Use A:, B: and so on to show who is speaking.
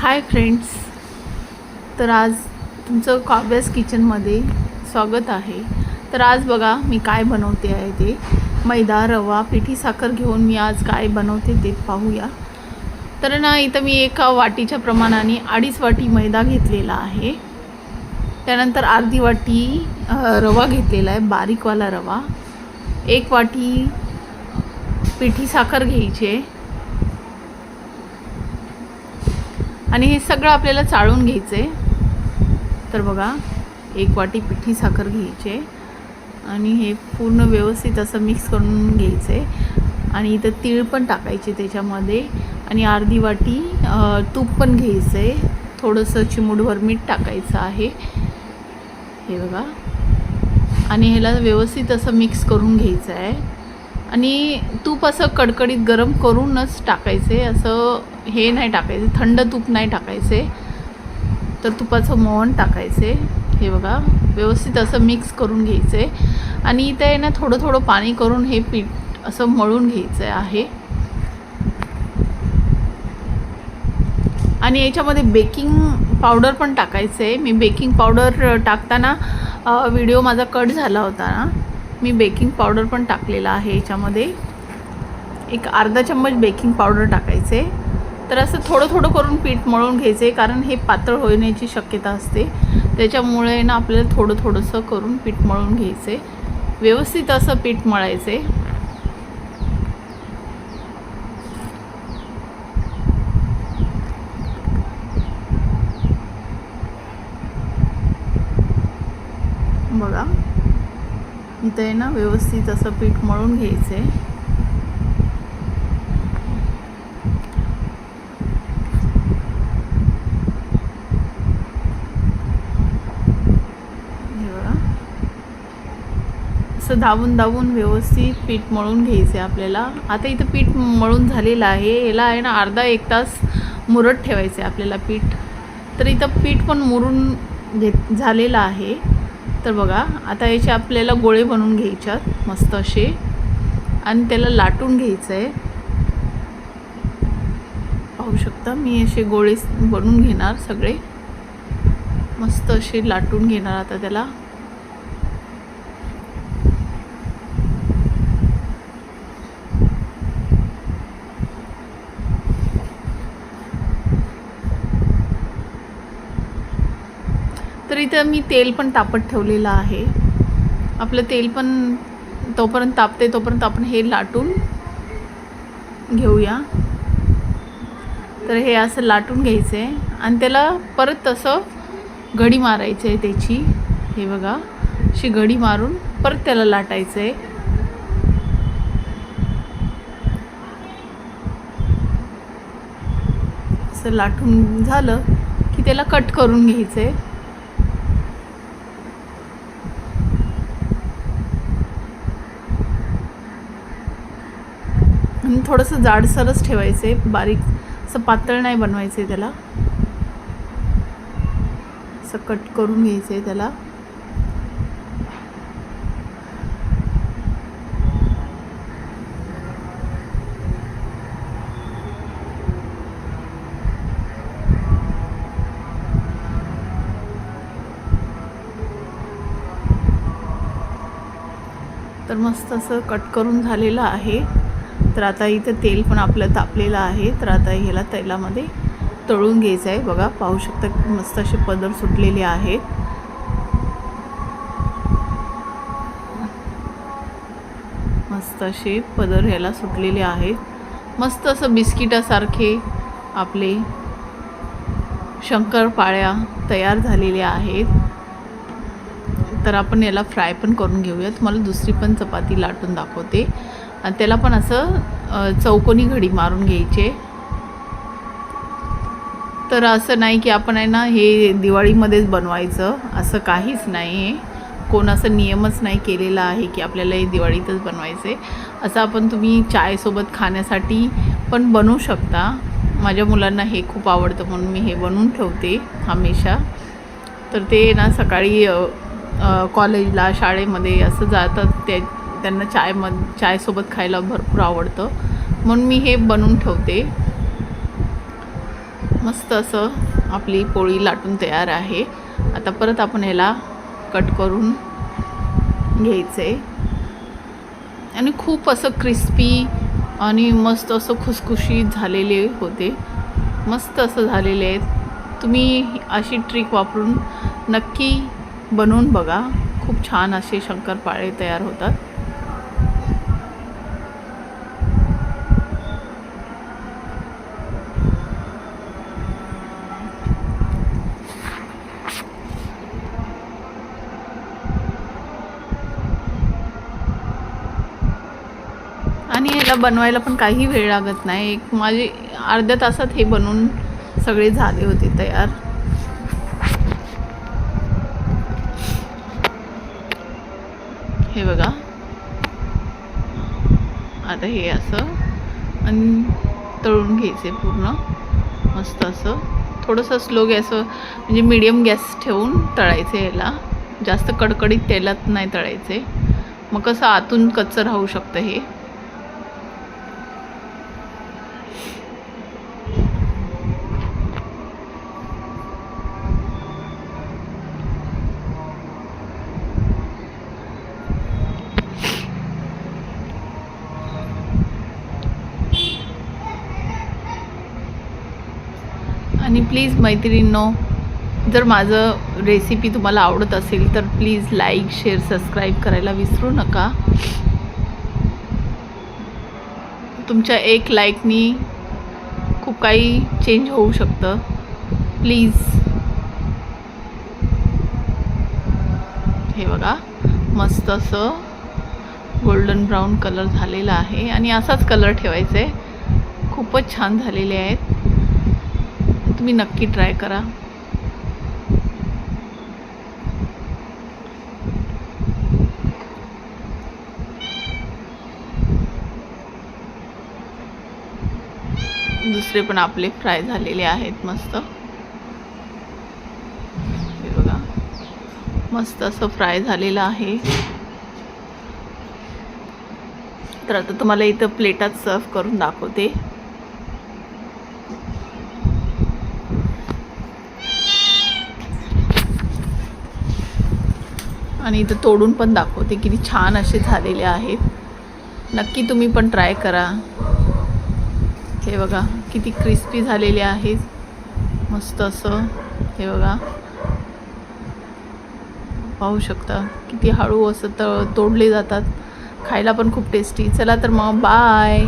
A: Hi friends तर आज तुमचं काव्यास किचनमध्ये स्वागत आहे. तर आज बघा मी काय बनवते आहे ते. मैदा रवा पिठी साखर घेऊन मी आज काय बनवते ते पाहूया. तर ना इथं मी एका वाटीच्या प्रमाणाने अडीच वाटी मैदा घेतलेला आहे. त्यानंतर अर्धी वाटी रवा घेतलेला आहे बारीकवाला रवा. एक वाटी पिठी साखर घ्यायची आहे. आणि हे सगळं आपल्याला चाळून घ्यायचं आहे तर बघा एक वाटी पिठी साखर घ्यायची आहे. आणि हे पूर्ण व्यवस्थित असं मिक्स करून घ्यायचं आहे आणि इथं तीळ पण टाकायचे त्याच्यामध्ये. आणि अर्धी वाटी तूप पण घ्यायचं आहे थोडंसं चिमूडभर मीठ टाकायचं आहे. हे बघा. आणि ह्याला व्यवस्थित असं मिक्स करून घ्यायचं आहे आणि तूप असं कडकडीत गरम करूनच टाकायचे असं हे नाही टाकायचे थंड तूप नाही टाकायचे. तर तुपाचं मोहन टाकायचे. हे बघा व्यवस्थित असं मिक्स करून घ्यायचे. आणि इथे आहे ना थोडं थोडं पाणी करून हे पीठ असं मळून घ्यायचं आहे. आणि याच्यामध्ये बेकिंग पावडर पण टाकायचं. आहे मी बेकिंग पावडर टाकताना व्हिडिओ माझा कट झाला होता ना. मी बेकिंग पावडर पण टाकलेला आहे याच्यामध्ये. एक अर्धा चम्मच बेकिंग पावडर टाकायचे. तर असं थोडं थोडं करून पीठ मळून घ्यायचं आहे कारण हे पातळ होण्याची शक्यता असते. त्याच्यामुळे ना आपल्याला थोडं थोडंसं करून पीठ मळून घ्यायचं. आहे व्यवस्थित असं पीठ मळायचं. आहे बघा. इथं आहे ना व्यवस्थित असं पीठ मळून घ्यायचं. आहे हे बघा असं धावून धावून व्यवस्थित पीठ मळून घ्यायचं आहे आपल्याला. आता इथं पीठ मळून झालेलं आहे. याला आहे ना अर्धा एक तास मुरत ठेवायचं आहे आपल्याला पीठ. तर इथं पीठ पण मुरून घेत झालेलं आहे. तर बघा आता याचे आपल्याला गोळे बनवून घ्यायच्यात मस्त असे. आणि त्याला लाटून घ्यायचं आहे पाहू शकता मी असे गोळे बनवून घेणार सगळे. मस्त असे लाटून घेणार आता त्याला. तर इथं मी तेल पण तापत ठेवलेलं आहे. आपलं तेल पण तोपर्यंत तापते तोपर्यंत आपण हे लाटून घेऊया. तर हे असं लाटून घ्यायचं आहे आणि त्याला परत तसं घडी मारायचं आहे त्याची. हे बघा अशी घडी मारून परत त्याला लाटायचं आहे असं लाटून झालं की त्याला कट करून घ्यायचं आहे आणि थोडंसं जाडसरच ठेवायचं आहे बारीक असं पातळ नाही बनवायचं आहे त्याला. असं कट करून घ्यायचं आहे त्याला. तर मस्त असं कट करून झालेलं आहे. तर आता इथं तेल पण आपलं तापलेलं आहे. तर आता ह्याला तेलामध्ये तळून घ्यायचं आहे. बघा पाहू शकता मस्त असे पदर सुटलेले आहेत मस्त असे पदर ह्याला सुटलेले आहेत मस्त असं बिस्किटासारखे आपले शंकरपाळ्या तयार झालेल्या आहेत. तर आपण याला फ्राय पण करून घेऊया तुम्हाला दुसरी पण चपाती लाटून दाखवते. आणि त्याला पण असं चौकोनी घडी मारून घ्यायचे. तर असं नाही की आपण आहे ना हे दिवाळीमध्येच बनवायचं असं काहीच नाही आहे कोण असं नियमच नाही केलेला आहे की आपल्याला हे दिवाळीतच बनवायचे असं आपण तुम्ही चायसोबत खाण्यासाठी पण बनवू शकता. माझ्या मुलांना हे खूप आवडतं म्हणून मी हे बनवून ठेवते हमेशा. तर ते ना सकाळी कॉलेजला शाळेमध्ये असं जातात त्या त्यांना चायम चायसोबत खायला भरपूर आवडतं. म्हणून मी हे बनवून ठेवते. मस्त असं आपली पोळी लाटून तयार आहे. आता परत आपण याला कट करून घ्यायचं. आहे आणि खूप असं क्रिस्पी आणि मस्त असं खुसखुशीत झालेले होते. मस्त असं झालेले आहेत. तुम्ही अशी ट्रिक वापरून नक्की बनवून बघा. खूप छान असे शंकरपाळे तयार होतात आणि याला बनवायला पण काही वेळ लागत नाही. एक माझी अर्ध्या तासात हे बनवून सगळे झाले होते तयार. हे बघा. आता हे असं आणि तळून घ्यायचे पूर्ण. मस्त असं. थोडंसं स्लो गॅस म्हणजे मीडियम गॅस ठेवून तळायचे याला. जास्त कडकडीत तेलात नाही तळायचे. मग कसं आतून कच्चं राहू शकतं हे. आणि प्लीज मैत्रिणींनो जर माझं रेसिपी तुम्हाला आवडत असेल तर प्लीज लाईक शेअर सबस्क्राईब करायला विसरू नका. तुमच्या एक लाईकनी खूप काही चेंज होऊ शकतं. प्लीज हे बघा मस्त असं गोल्डन ब्राऊन कलर झालेला आहे. आणि असाच कलर ठेवायचा. आहे खूपच छान झालेले आहेत. तुम्ही नक्की ट्राय करा. दुसरे पण आपले फ्राय झालेले आहेत मस्त. हे बघा. मस्त असं फ्राय झालेलं आहे. तर आता तुम्हाला इथं प्लेटात सर्व करून दाखवते. आणि इथं तोडून पण दाखवते किती छान असे झालेले आहेत. नक्की तुम्ही पण ट्राय करा. हे बघा किती क्रिस्पी झालेले आहेत. मस्त असं हे बघा. पाहू शकता किती हळू असं त तोडले जातात. खायला पण खूप टेस्टी चला तर मग बाय